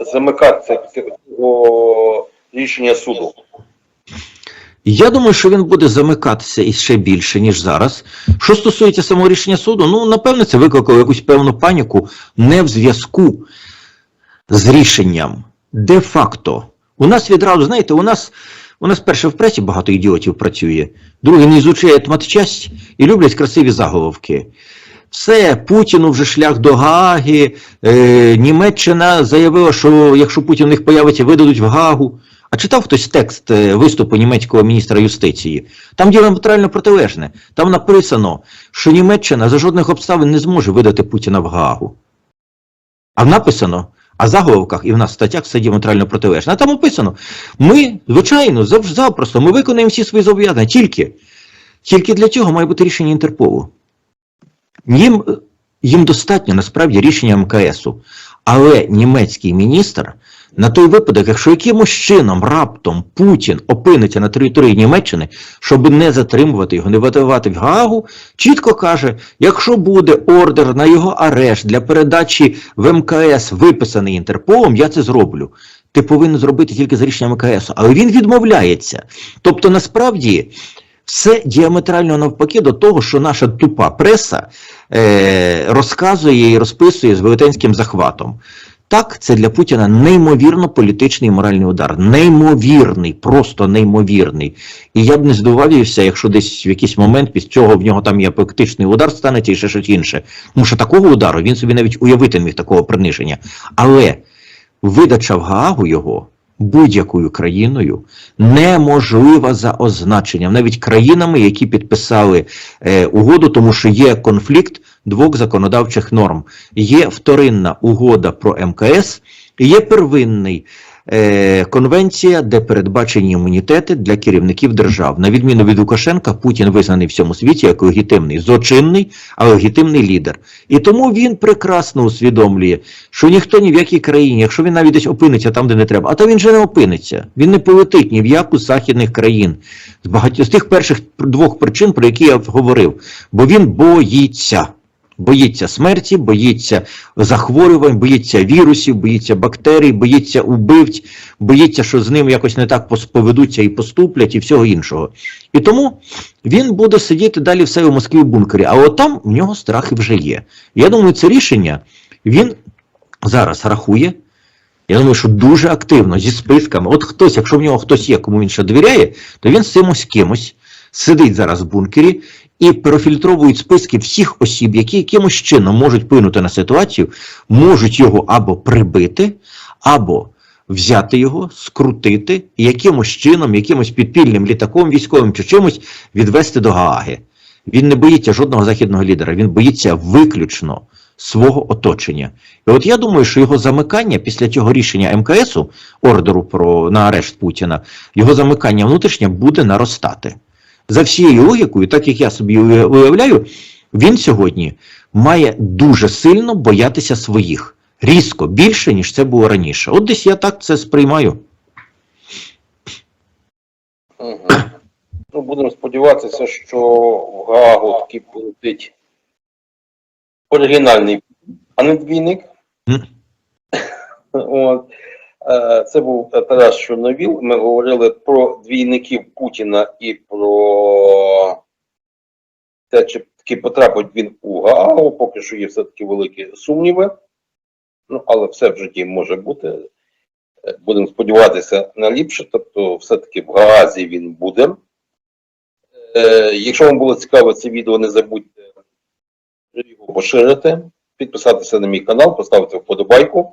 замикатися цього рішення суду. Я думаю, що він буде замикатися і ще більше, ніж зараз. Що стосується самого рішення суду, ну, напевно, це викликало якусь певну паніку не в зв'язку з рішенням. Де-факто. У нас відразу, знаєте, у нас, у нас перше в пресі багато ідіотів працює, друге не ізучають матчасть і люблять красиві заголовки. Все, Путіну вже шлях до Гааги, е, Німеччина заявила, що якщо Путін у них появиться, видадуть в Гаагу. А читав хтось текст е, виступу німецького міністра юстиції? Там діаметрально протилежне. Там написано, що Німеччина за жодних обставин не зможе видати Путіна в Гаагу. А написано, а в заголовках і в нас в статтях все діаметрально протилежне. А там описано: ми, звичайно, запросто, ми виконаємо всі свої зобов'язання. Тільки, тільки для цього має бути рішення Інтерполу. Їм, їм достатньо насправді рішення МКСу. Але німецький міністр на той випадок, якщо якимось чином раптом Путін опиниться на території Німеччини, щоб не затримувати його, не видавати в Гаагу, чітко каже: якщо буде ордер на його арешт для передачі в МКС, виписаний Інтерполом, я це зроблю. Ти повинен зробити тільки за рішенням МКС. Але він відмовляється. Тобто, насправді. Все діаметрально навпаки до того, що наша тупа преса е, розказує і розписує з велетенським захватом. Так, це для Путіна неймовірно політичний і моральний удар. Неймовірний, просто неймовірний. І я б не здивувався, якщо десь в якийсь момент після цього в нього там є апоптичний удар станеться і ще щось інше. Тому що такого удару він собі навіть уявити не міг такого приниження. Але видача в Гаагу його будь-якою країною неможлива за означенням, навіть країнами, які підписали е, угоду, тому що є конфлікт двох законодавчих норм. Є вторинна угода про МКС, і є первинний е, конвенція, де передбачені імунітети для керівників держав. На відміну від Лукашенка, Путін визнаний в цьому світі як легітимний, злочинний, але легітимний лідер. І тому він прекрасно усвідомлює, що ніхто ні в якій країні, якщо він навіть десь опиниться там, де не треба, а то він же не опиниться. Він не полетить ні в яку з західних країн. З багатьох з тих перших двох причин, про які я говорив, бо він боїться. Боїться смерті, боїться захворювань, боїться вірусів, боїться бактерій, боїться убивць, боїться, що з ним якось не так поведуться і поступлять, і всього іншого. І тому він буде сидіти далі все у Москві в бункері, а от там в нього страхи вже є. Я думаю, це рішення він зараз рахує. Я думаю, що дуже активно зі списками. От хтось, якщо в нього хтось є, кому він ще довіряє, то він з цимось кимось сидить зараз в бункері і профільтровують списки всіх осіб, які якимось чином можуть вплинути на ситуацію, можуть його або прибити, або взяти його, скрутити і якимось чином, якимось підпільним літаком військовим чи чимось відвести до Гааги. Він не боїться жодного західного лідера, він боїться виключно свого оточення. І от я думаю, що його замикання після цього рішення МКСу, ордеру про на арешт Путіна, його замикання внутрішнє буде наростати. За всією логікою, так як я собі уявляю, він сьогодні має дуже сильно боятися своїх. Різко більше, ніж це було раніше. От десь я так це сприймаю. Угу. Ну, будемо сподіватися, що в Гаагу таки полетить оригінальний, а не двійник. От. Е, Це був Тарас Чорновіл. Ми говорили про двійників Путіна і про те, чи таки потрапить він у Гаагу. Поки що є все-таки великі сумніви. Ну, але все в житті може бути. Е, Будемо сподіватися на ліпше, тобто, все-таки в Гаазі він буде. Е, якщо вам було цікаво це відео, не забудьте його поширити, підписатися на мій канал, поставити вподобайку.